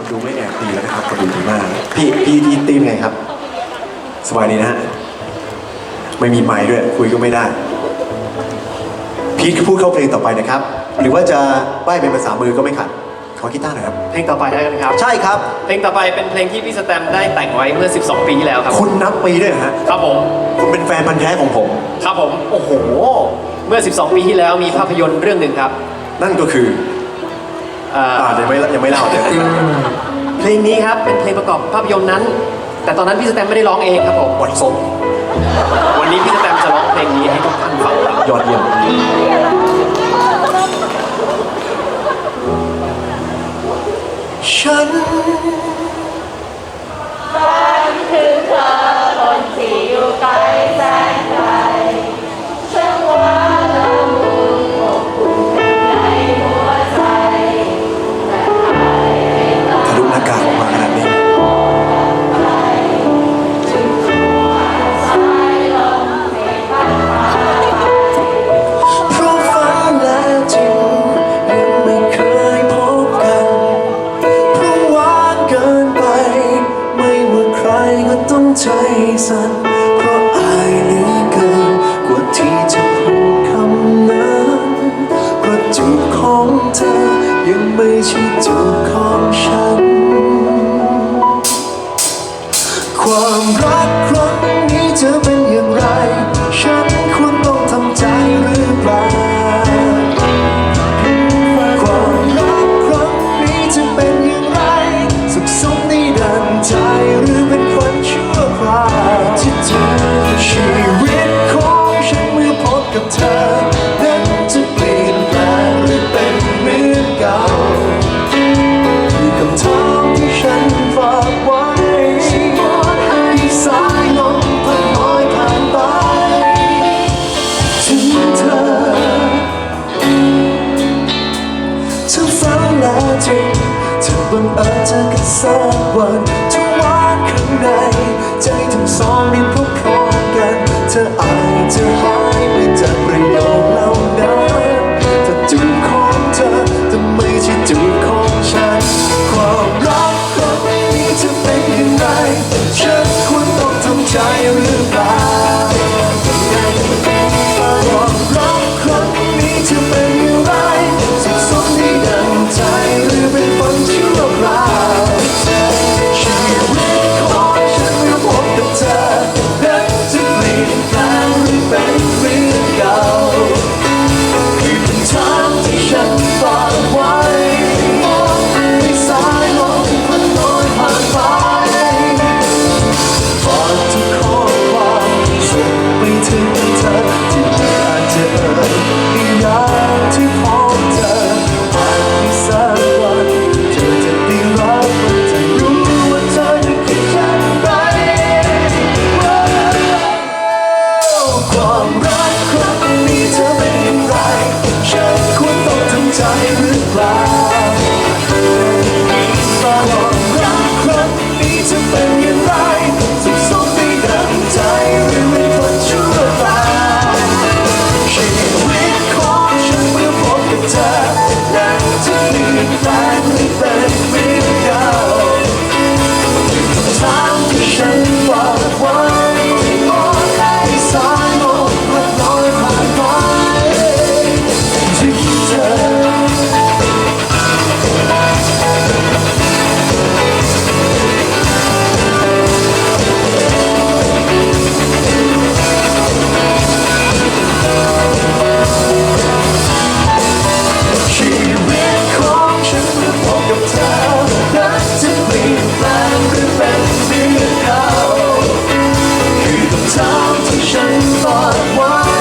คนดูไม่แอบดีแล้วนะครับคนดูดีมาก พี่พี่พี่ตีมไงครับ สบายดีนะฮะ ไม่มีไมค์ด้วย คุยก็ไม่ได้ พีทพูดเข้าเพลงต่อไปนะครับ หรือว่าจะใบ้เป็นภาษามือก็ไม่ขัด ขอกีตาร์หน่อยครับ เพลงต่อไปได้ไหมครับ ใช่ครับ เพลงต่อไปเป็นเพลงที่พี่สแตมได้แต่งไว้เมื่อ 12 ปีที่แล้วครับ คุณนับปีด้วยเหรอฮะ ครับผม คุณเป็นแฟนพันธ์แท้ของผม ครับผม โอ้โห เมื่อ 12 ปีที่แล้วมีภาพยนตร์เรื่องหนึ่งครับ นั่นก็คือเอ่ออ่ายังไม่ยังไม่เล่าเลยเพลงนี้ครับเป็นเพลงประกอบภาพยนตร์นั้น แต่ตอนนั้นพี่สแตมไม่ได้ร้องเองครับผมวันศพวันนี้พี่สแตมจะร้องเพลงนี้ให้ทุกท่านฟังครับยอดเยี่ยมฉัน ใจสั่นเพราะอายเหลือเกินกว่าที่จะพูดคำนั้นเพราะจูบของเธอยังไม่ใช่จูบของฉัน ความรักครั้ง เจอกันสักวันทุกวันข้างในใจทั้งสอง ทางที่ฉันฝากไว้